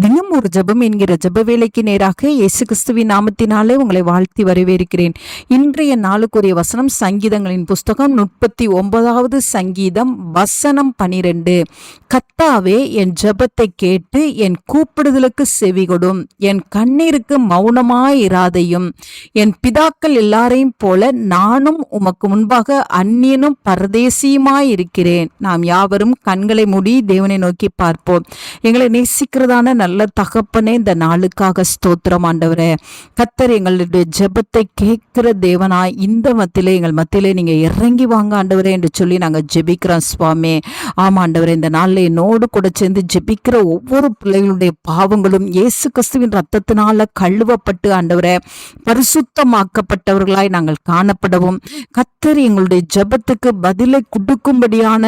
தினம் ஒரு ஜபம் என்கிற ஜெப வேலைக்கு நேராக இயேசு கிறிஸ்துவின் நாமத்தினாலே உங்களை வாழ்த்தி வரவேற்கிறேன். இன்றைய நாளுக்குரிய வசனம் சங்கீதங்களின் புஸ்தகம் முப்பத்தி ஒன்பதாவது சங்கீதம் வசனம் பனிரெண்டு. கத் கர்த்தாவே என் ஜபத்தை கேட்டு என் கூப்பிடுதலுக்கு செவிகொடும். என் கண்ணீருக்கு மௌனமாயிராதையும் என் பிதாக்கள் எல்லாரையும் போல நானும் உமக்கு முன்பாக அந்நியனும் பரதேசியுமாயிருக்கிறேன் நாம் யாவரும் கண்களை மூடி தேவனை நோக்கி பார்ப்போம். எங்களை நேசிக்கிறதான நல்ல தகப்பனே இந்த நாளுக்காக ஸ்தோத்திரம் ஆண்டவரே. கத்தர் எங்களுடைய ஜெபத்தை கேட்கிற தேவனாய் இந்த மத்தியிலே எங்கள் மத்தியிலே நீங்க இறங்கி வாங்க ஆண்டவரே என்று சொல்லி நாங்கள் ஜெபிக்கிறோம் சுவாமி. ஆமாண்டவரே இந்த நாளில் என்னோடு கூட சேர்ந்து ஜெபிக்கிற ஒவ்வொரு பிள்ளைகளுடைய பாவங்களும் இயேசு கிறிஸ்துவின் ரத்தத்தினால கழுவப்பட்டு ஆண்டவரை பரிசுத்தமாக்கப்பட்டவர்களாய் நாங்கள் காணப்படவும். கத்தர் எங்களுடைய ஜெபத்துக்கு பதிலை கொடுக்கும்படியான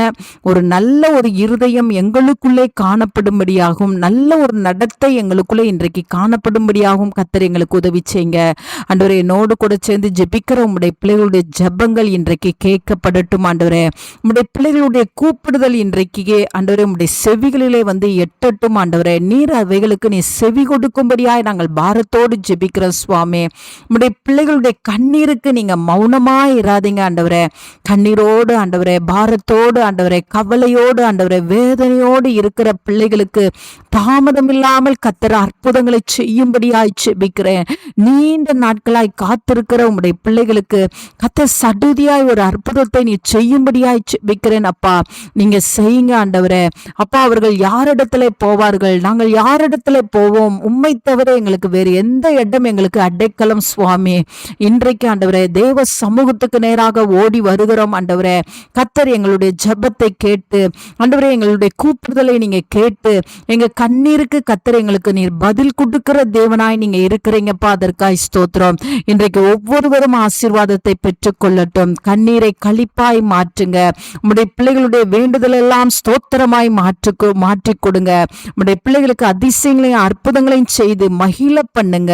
ஒரு நல்ல ஒரு இருதயம் எங்களுக்குள்ளே காணப்படும்படியாகும் நல்ல ஒரு நடத்தை எங்களுக்குள்ளே இன்றைக்கு காணப்படும்படியாகவும் கத்தர் எங்களுக்கு உதவி செய்யுங்க. ஆண்டவரை என்னோடு கூட சேர்ந்து ஜெபிக்கிற உங்களுடைய பிள்ளைகளுடைய ஜெபங்கள் இன்றைக்கு கேட்கப்படட்டும் ஆண்டவரே. உங்களுடைய பிள்ளைகளுடைய கூப்பிடுதல் இன்றைக்கு ஆண்டவரே உங்களுடைய செவிகளிலே வந்து எட்டட்டும் ஆண்டவரே. நீர் அவைகளுக்கு நீ செவி கொடுக்கும்படியாய் நாங்கள் பாரத்தோடு ஜெபிக்கிறோம் சுவாமி. உங்களுடைய பிள்ளைகளுடைய கண்ணீருக்கு நீங்க மௌனமா இராதீங்க ஆண்டவரே. கண்ணீரோடு ஆண்டவரே பாரத்தோடு ஆண்டவரே கவலையோடு ஆண்டவரே வேதனையோடு இருக்கிற பிள்ளைகளுக்கு தாமதம் இல்லாமல் கத்தர அற்புதங்களை செய்யும்படியாய் செபிக்கிறேன் நீண்ட நாட்களாய் காத்திருக்கிற உங்களுடைய பிள்ளைகளுக்கு கத்த சடுதியாய் ஒரு அற்புதத்தை நீ செய்யும்படியாய் செபிக்கிறேன் அப்பா. நீங்க செய்யுங்க ஆண்டவரே. அப்பா அவர்கள் யாரிடத்துல போவார்கள்? நாங்கள் யாரிடத்துல போவோம்? உண்மை தவிர எங்களுக்கு வேறு எந்த இடம் எங்களுக்கு அடைக்கலம் சுவாமி. இன்றைக்கு ஆண்டவரே தேவ சமூகத்துக்கு நேராக ஓடி வருகிறோம் ஆண்டவரே. கத்தர் எங்களுடைய ஜெபத்தை கேட்டு ஆண்டவரே எங்களுடைய கூப்பிடுதலை நீங்க கேட்டு எங்க கண்ணீருக்கு கத்தர் எங்களுக்கு நீர் பதில் கொடுக்கிற தேவனாய் நீங்க இருக்கிறீங்கப்பா. அதற்காய் ஸ்தோத்திரம். இன்றைக்கு ஒவ்வொருவரும் ஆசீர்வாதத்தை பெற்றுக்கொள்ளட்டும். கண்ணீரை கழிப்பாய் மாற்றுங்க. உங்களுடைய பிள்ளைகளுடைய வேண்டுதல் எல்லாம் ஸ்தோத்திரமாய் மாற்றுக்கு மாற்றி கொடுங்க உங்களுடைய பிள்ளைகளுக்கு அதிசயங்களையும் அற்புதங்களையும் செய்து மகிழ பண்ணுங்க.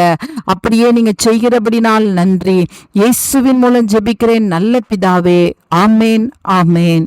அப்படியே நீங்க செய்கிறபடினால் நன்றி. இயேசுவின் மூலம் ஜெபிக்கிறேன். நல்ல பிதாவே. ஆமேன் ஆமேன்.